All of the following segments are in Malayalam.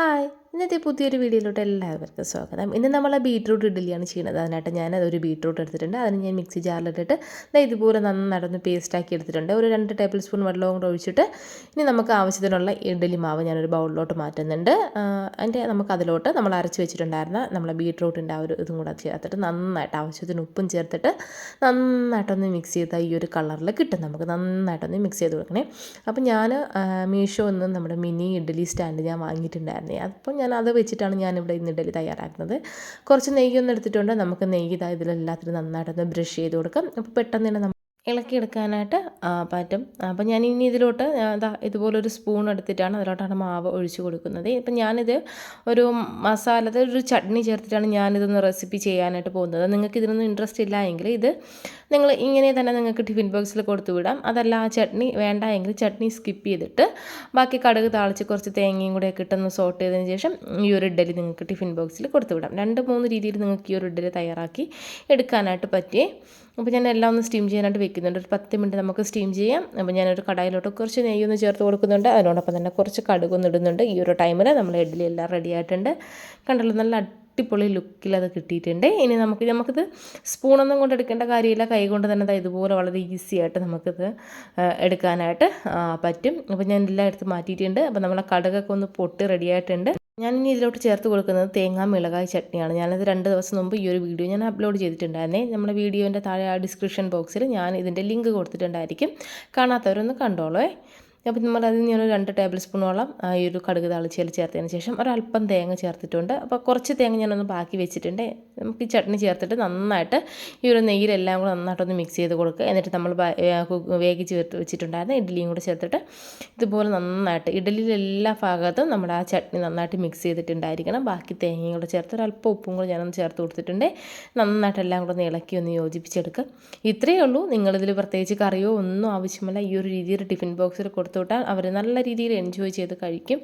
Hi ഇന്നത്തെ പുതിയൊരു വീഡിയോയിലോട്ട് എല്ലാവർക്കും സ്വാഗതം. ഇന്ന് നമ്മൾ ബീട്രൂട്ട് ഇഡ്ഡലിയാണ് ചെയ്യുന്നത്. അതിനായിട്ട് ഞാൻ അതൊരു ബീട്രൂട്ട് എടുത്തിട്ടുണ്ട്. അതിന് ഞാൻ മിക്സി ജാറിലിട്ടിട്ട് ഇതുപോലെ നന്നായിട്ടൊന്ന് പേസ്റ്റാക്കി എടുത്തിട്ടുണ്ട്. ഒരു രണ്ട് ടേബിൾ സ്പൂൺ വെള്ളവും കൂടെ ഒഴിച്ചിട്ട് ഇനി നമുക്ക് ആവശ്യത്തിനുള്ള ഇഡ്ഡലി മാവ് ഞാനൊരു ബൗളിലോട്ട് മാറ്റുന്നുണ്ട്. അതിന്റെ നമുക്ക് അതിലോട്ട് നമ്മൾ അരച്ച് വെച്ചിട്ടുണ്ടായിരുന്ന നമ്മളെ ബീട്രൂട്ടിന്റെ ആ ഒരു ഇതും കൂടെ ചേർത്തിട്ട് നന്നായിട്ട് ആവശ്യത്തിന് ഉപ്പും ചേർത്തിട്ട് നന്നായിട്ടൊന്ന് മിക്സ് ചെയ്താൽ ഈ ഒരു കളറിൽ കിട്ടും നമുക്ക്. നന്നായിട്ടൊന്ന് മിക്സ് ചെയ്ത് കൊടുക്കണേ. അപ്പോൾ ഞാൻ മീഷോ ഒന്ന് നമ്മുടെ മിനി ഇഡ്ഡലി സ്റ്റാൻഡ് ഞാൻ വാങ്ങിയിട്ടുണ്ടായിരുന്നേ. അപ്പോൾ ഞാൻ അത് വെച്ചിട്ടാണ് ഞാനിവിടെ ഇന്ന് ഇഡലി തയ്യാറാക്കുന്നത്. കുറച്ച് നെയ്യൊന്നും എടുത്തിട്ടുണ്ട് നമുക്ക് നെയ്യ് ഇതാ ഇതിലെല്ലാത്തിനും നന്നായിട്ടൊന്ന് ബ്രഷ് ചെയ്ത് കൊടുക്കാം. അപ്പോൾ പെട്ടെന്ന് തന്നെ ഇളക്കിയെടുക്കാനായിട്ട് പറ്റും. അപ്പം ഞാൻ ഇനി ഇതിലോട്ട് ഇതാ ഇതുപോലൊരു സ്പൂൺ എടുത്തിട്ടാണ് അതിലോട്ടാണ് മാവ് ഒഴിച്ച് കൊടുക്കുന്നത്. ഇപ്പം ഞാനിത് ഒരു മസാല ഒരു ചട്നി ചേർത്തിട്ടാണ് ഞാനിതൊന്ന് റെസിപ്പി ചെയ്യാനായിട്ട് പോകുന്നത്. നിങ്ങൾക്ക് ഇതിനൊന്നും ഇൻട്രസ്റ്റ് ഇല്ല എങ്കിൽ ഇത് നിങ്ങൾ ഇങ്ങനെ തന്നെ നിങ്ങൾക്ക് ടിഫിൻ ബോക്സിൽ കൊടുത്തു വിടാം. അതല്ല ആ ചട്നി വേണ്ട എങ്കിൽ ചട്നി സ്കിപ്പ് ചെയ്തിട്ട് ബാക്കി കടുക് താളിച്ച് കുറച്ച് തേങ്ങയും കൂടെ കിട്ടുന്ന സോട്ട് ചെയ്തതിന് ശേഷം ഈ ഒരു ഇഡലി നിങ്ങൾക്ക് ടിഫിൻ ബോക്സിൽ കൊടുത്തു വിടാം. രണ്ട് മൂന്ന് രീതിയിൽ നിങ്ങൾക്ക് ഈ ഒരു ഇഡലി തയ്യാറാക്കി എടുക്കാനായിട്ട് പറ്റിയേ അപ്പോൾ ഞാൻ എല്ലാം ഒന്ന് സ്റ്റീം ചെയ്യാനായിട്ട് വെക്കുന്നുണ്ട്. ഒരു പത്ത് മിനിറ്റ് നമുക്ക് സ്റ്റീം ചെയ്യാം. അപ്പോൾ ഞാനൊരു കടായിലോട്ട് കുറച്ച് നെയ്യൊന്ന് ചേർത്ത് കൊടുക്കുന്നുണ്ട്. അതിനോടൊപ്പം തന്നെ കുറച്ച് കടുകൊന്ന് ഇടുന്നുണ്ട്. ഈ ഒരു ടൈമിൽ നമ്മൾ ഇഡ്ഡലി എല്ലാം റെഡി ആയിട്ടുണ്ട്. കണ്ടല്ലോ നല്ല അടിപൊളി ലുക്കിൽ അത് കിട്ടിയിട്ടുണ്ട്. ഇനി നമുക്ക് നമുക്കിത് സ്പൂണൊന്നും കൊണ്ട് എടുക്കേണ്ട കാര്യമില്ല. കൈ കൊണ്ട് തന്നെ ഇതുപോലെ വളരെ ഈസി ആയിട്ട് നമുക്കിത് എടുക്കാനായിട്ട് പറ്റും. അപ്പോൾ ഞാൻ എല്ലാം എടുത്ത് മാറ്റിയിട്ടുണ്ട്. അപ്പോൾ നമ്മളെ കടുകൊക്കെ ഒന്ന് പൊട്ടി റെഡി ഇനി ഇതിലോട്ട് ചേർത്ത് കൊടുക്കുന്നത് തേങ്ങാ മിളകായ ചട്നിയാണ്. ഞാനത് രണ്ട് ദിവസം മുമ്പ് ഈ ഒരു വീഡിയോ ഞാൻ അപ്ലോഡ് ചെയ്തിട്ടുണ്ടായിരുന്നേ. നമ്മുടെ വീഡിയോന്റെ താഴെ ആ ഡിസ്ക്രിപ്ഷൻ ബോക്സിൽ ഞാൻ ഇതിന്റെ ലിങ്ക് കൊടുത്തിട്ടുണ്ടായിരിക്കും. കാണാത്തവരൊന്ന് കണ്ടോളേ അപ്പോൾ നമ്മൾ അതിൽ ഞാൻ രണ്ട് ടേബിൾ സ്പൂണോളം ഈ ഒരു കടുക് താളിച്ചയിൽ ചേർത്തതിന് ശേഷം ഒരല്പം തേങ്ങ ചേർത്തിട്ടുണ്ട്. അപ്പോൾ കുറച്ച് തേങ്ങ ഞാനൊന്ന് ബാക്കി വെച്ചിട്ടുണ്ട്. നമുക്ക് ഈ ചട്നി ചേർത്തിട്ട് നന്നായിട്ട് ഈ ഒരു നെയ്യിലെല്ലാം കൂടെ നന്നായിട്ടൊന്ന് മിക്സ് ചെയ്ത് കൊടുക്കുക. എന്നിട്ട് നമ്മൾ വേഗിച്ച് വെച്ചിട്ടുണ്ടായിരുന്ന ഇഡ്ഡലിയും കൂടെ ചേർത്തിട്ട് ഇതുപോലെ നന്നായിട്ട് ഇഡ്ഡലിയിലെ എല്ലാ ഭാഗത്തും നമ്മുടെ ആ ചട്നി നന്നായിട്ട് മിക്സ് ചെയ്തിട്ടുണ്ടായിരിക്കണം. ബാക്കി തേങ്ങയും കൂടെ ചേർത്ത് ഒരല്പം ഉപ്പും കൂടെ ഞാനൊന്ന് ചേർത്ത് കൊടുത്തിട്ടുണ്ട്. നന്നായിട്ട് എല്ലാം കൂടെ ഒന്ന് ഇളക്കി ഒന്ന് യോജിപ്പിച്ചെടുക്കുക. ഇത്രയേ ഉള്ളൂ. നിങ്ങളിതിൽ പ്രത്യേകിച്ച് കറിയോ ഒന്നും ആവശ്യമില്ല. ഈ ഒരു രീതിയിൽ ടിഫിൻ ബോക്സിൽ കൊടുത്ത് കൊടുത്തുവിട്ടാൽ അവർ നല്ല രീതിയിൽ എൻജോയ് ചെയ്ത് കഴിക്കും.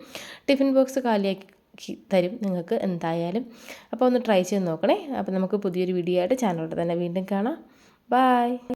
ടിഫിൻ ബോക്സ് കാലിയാക്കി തരും നിങ്ങൾക്ക് എന്തായാലും. അപ്പോൾ ഒന്ന് ട്രൈ ചെയ്ത് നോക്കണേ. അപ്പോൾ നമുക്ക് പുതിയൊരു വീഡിയോ ആയിട്ട് ചാനലോട്ട് തന്നെ വീണ്ടും കാണാം. ബായ്